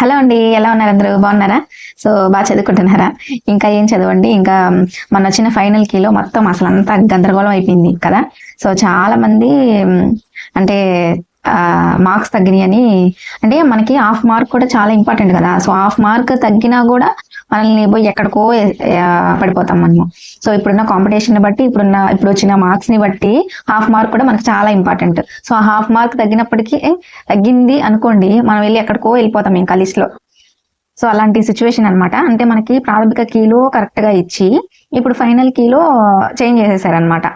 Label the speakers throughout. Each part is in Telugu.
Speaker 1: హలో అండి ఎలా ఉన్నారు అందరూ? బాగున్నారా? సో బాగా చదువుకుంటున్నారా? ఇంకా ఏం చదవండి? ఇంకా మన వచ్చిన ఫైనల్ కీలో మొత్తం అసలు అంతా గందరగోళం అయిపోయింది కదా? సో చాలా మంది అంటే మార్క్స్ తగ్గినాయి అని అంటే మనకి హాఫ్ మార్క్ కూడా చాలా ఇంపార్టెంట్ కదా? సో హాఫ్ మార్క్ తగ్గినా కూడా మనల్ని పోయి ఎక్కడికో పడిపోతాం మనము. సో ఇప్పుడున్న కాంపిటీషన్ బట్టి ఇప్పుడున్న ఇప్పుడు వచ్చిన మార్క్స్ని బట్టి హాఫ్ మార్క్ కూడా మనకి చాలా ఇంపార్టెంట్ సో ఆ హాఫ్ మార్క్ తగ్గినప్పటికీ తగ్గింది అనుకోండి మనం వెళ్ళి ఎక్కడికో వెళ్ళిపోతాం ఇంకా లిస్ట్లో. సో అలాంటి సిచ్యువేషన్ అన్నమాట. అంటే మనకి ప్రాథమిక కీలో కరెక్ట్గా ఇచ్చి ఇప్పుడు ఫైనల్ కీలో చేంజ్ చేసేసారనమాట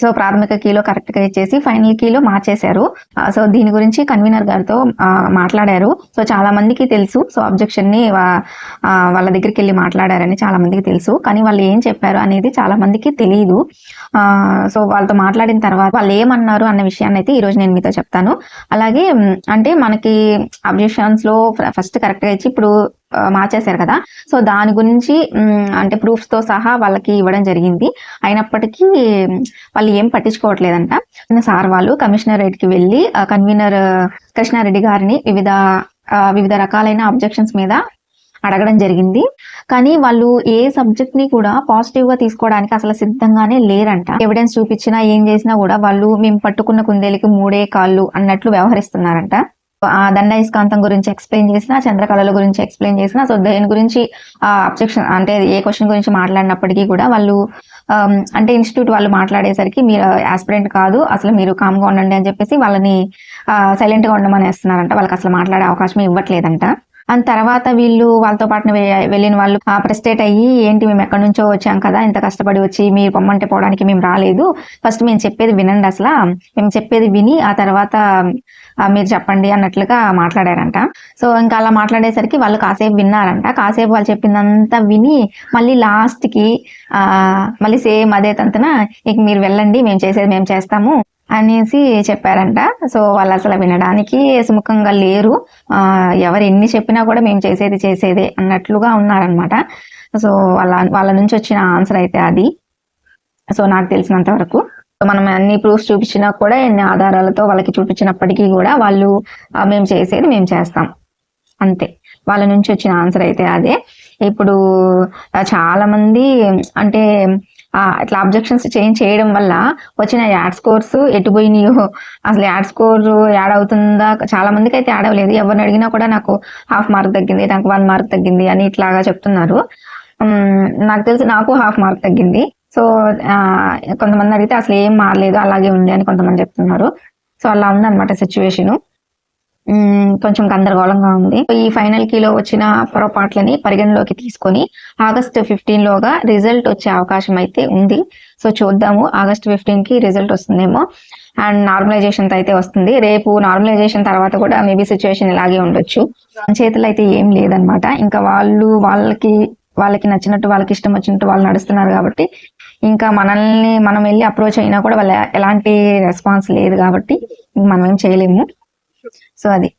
Speaker 1: సో ప్రాథమిక కీలో కరెక్ట్గా ఇచ్చేసి ఫైనల్ కీలో మార్చేశారు. సో దీని గురించి కన్వీనర్ గారితో మాట్లాడారు. సో చాలా మందికి తెలుసు. సో అబ్జెక్షన్ని వాళ్ళ దగ్గరికి వెళ్ళి మాట్లాడారని చాలా మందికి తెలుసు. కానీ వాళ్ళు ఏం చెప్పారు అనేది చాలా మందికి తెలియదు సో వాళ్ళతో మాట్లాడిన తర్వాత వాళ్ళు ఏమన్నారు అన్న విషయాన్ని అయితే ఈ రోజు నేను మీతో చెప్తాను. అలాగే అంటే మనకి అబ్జెక్షన్స్లో ఫస్ట్ కరెక్ట్గా ఇచ్చి ఇప్పుడు మార్చేశారు కదా. సో దాని గురించి అంటే ప్రూఫ్స్తో సహా వాళ్ళకి ఇవ్వడం జరిగింది. అయినప్పటికీ వాళ్ళు ఏం పట్టించుకోవట్లేదంట. సార్ వాళ్ళు కమిషనరేట్కి వెళ్ళి కన్వీనర్ కృష్ణారెడ్డి గారిని వివిధ వివిధ రకాలైన అబ్జెక్షన్స్ మీద అడగడం జరిగింది. కానీ వాళ్ళు ఏ సబ్జెక్ట్ని కూడా పాజిటివ్గా తీసుకోవడానికి అసలు సిద్ధంగానే లేరంట. ఎవిడెన్స్ చూపించినా ఏం చేసినా కూడా వాళ్ళు మేము పట్టుకున్న కుందేలికి మూడే కాళ్ళు అన్నట్లు వ్యవహరిస్తున్నారంట. ఆ దండయస్కాంతం గురించి ఎక్స్ప్లెయిన్ చేసినా చంద్రకళల గురించి ఎక్స్ప్లెయిన్ చేసినా సో దేని గురించి ఆ అబ్జెక్షన్ అంటే ఏ క్వశ్చన్ గురించి మాట్లాడినప్పటికీ కూడా వాళ్ళు అంటే ఇన్స్టిట్యూట్ వాళ్ళు మాట్లాడేసరికి మీరు ఆస్పిరెంట్ కాదు అసలు మీరు కామ్గా ఉండండి అని చెప్పేసి వాళ్ళని సైలెంట్గా ఉండమని వేస్తున్నారంట వాళ్ళకి అసలు మాట్లాడే అవకాశం ఇవ్వట్లేదంట. అండ్ తర్వాత వీళ్ళు వాళ్ళతో పాటు వె- వెళ్ళిన వాళ్ళు ప్రెస్టేట్ అయ్యి ఏంటి మేము ఎక్కడి నుంచో వచ్చాం కదా ఇంత కష్టపడి వచ్చి మీరు పొమ్మంటే పోవడానికి మేము రాలేదు. ఫస్ట్ మేము చెప్పేది వినండి అసలు. మేము చెప్పేది విని ఆ తర్వాత మీరు చెప్పండి అన్నట్లుగా మాట్లాడారంట. సో ఇంకా అలా మాట్లాడేసరికి వాళ్ళు కాసేపు విన్నారంట. కాసేపు వాళ్ళు చెప్పిందంతా విని మళ్ళీ లాస్ట్కి మళ్ళీ సేమ్ అదే తంతన ఇక మీరు వెళ్ళండి మేము చేసేది మేము చేస్తాము. అనేసి చెప్పారంట. సో వాళ్ళు అసలు వినడానికి సుముఖంగా లేరు. ఎవరు ఎన్ని చెప్పినా కూడా మేము చేసేది చేసేదే అన్నట్లుగా ఉన్నారనమాట సో వాళ్ళ వాళ్ళ నుంచి వచ్చిన ఆన్సర్ అయితే అది. సో నాకు తెలిసినంత వరకు. మనం అన్ని ప్రూఫ్స్ చూపించినా కూడా ఎన్ని ఆధారాలతో వాళ్ళకి చూపించినప్పటికీ కూడా వాళ్ళు మేము చేసేది మేము చేస్తాం. అంతే. వాళ్ళ నుంచి వచ్చిన ఆన్సర్ అయితే అదే. ఇప్పుడు చాలా మంది అంటే ఇట్లా అబ్జెక్షన్స్ చేంజ్ చేయడం వల్ల వచ్చిన యాడ్ స్కోర్స్ ఎటు పోయినాయో. అసలు యాడ్ స్కోర్ యాడ్ అవుతుందా? చాలా మందికి అయితే యాడ్ అవ్వలేదు. ఎవరిని అడిగినా కూడా నాకు హాఫ్ మార్క్ తగ్గింది నాకు వన్ మార్క్ తగ్గింది అని ఇట్లాగా చెప్తున్నారు. నాకు తెలిసి నాకు హాఫ్ మార్క్ తగ్గింది. సో కొంతమంది అడిగితే అసలు ఏం మారలేదు అలాగే ఉంది అని కొంతమంది చెప్తున్నారు. సో అలా ఉందన్నమాట సిచ్యువేషను కొంచెం గందరగోళంగా ఉంది. ఈ ఫైనల్ కీలో వచ్చిన పొరపాట్లని పరిగణలోకి తీసుకొని ఆగస్ట్ ఫిఫ్టీన్ లోగా రిజల్ట్ వచ్చే అవకాశం అయితే ఉంది. సో చూద్దాము ఆగస్ట్ ఫిఫ్టీన్కి రిజల్ట్ వస్తుందేమో. అండ్ నార్మలైజేషన్ అయితే వస్తుంది. రేపు నార్మలైజేషన్ తర్వాత కూడా మేబీ సిచ్యువేషన్ ఇలాగే ఉండొచ్చు. మన చేతులు అయితే ఏం లేదనమాట ఇంకా వాళ్ళు వాళ్ళకి వాళ్ళకి నచ్చినట్టు వాళ్ళకి ఇష్టం వచ్చినట్టు వాళ్ళు నడుస్తున్నారు కాబట్టి ఇంకా మనల్ని మనం వెళ్ళి అప్రోచ్ అయినా కూడా వాళ్ళ ఎలాంటి రెస్పాన్స్ లేదు కాబట్టి మనం ఏం చేయలేము. సో అది